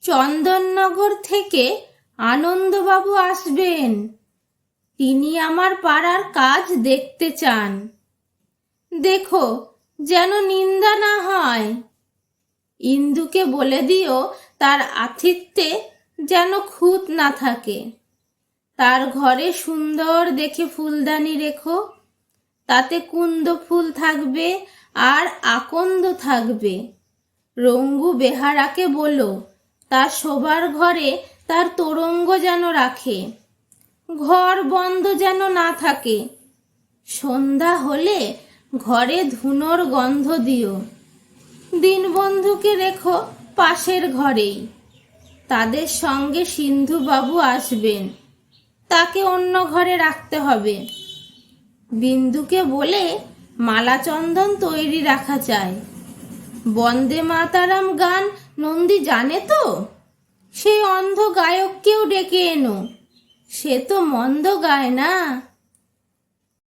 চন্দননগর থেকে আনন্দবাবু আসবেন। তিনি আমার পাড়ার কাজ দেখতে চান। দেখো যেন নিন্দা না হয়। ইন্দুকে বলে দিও তার আতিথ্যে যেন খুঁত না থাকে। তার ঘরে সুন্দর দেখে ফুলদানি রেখো। তাতে কুন্দ ফুল থাকবে আর আকন্দ থাকবে। রঙ্গু বেহারাকে বলো তার শোবার ঘরে তার তোরঙ্গ যেন রাখে। ঘর বন্ধ যেন না থাকে। সন্ধ্যা হলে ঘরে ধুনোর গন্ধ দিও। দিনবন্ধুকে রেখো পাশের ঘরেই। তাদের সঙ্গে সিন্ধু বাবু আসবেন। তাকে অন্য ঘরে রাখতে হবে। বিন্দুকে বলে মালাচন্দন তৈরি রাখা চাই। বন্দে মাতারাম গান নন্দী জানে তো? সেই অন্ধ গায়ককেও ডেকে এনো। সে তো মন্দ গায় না।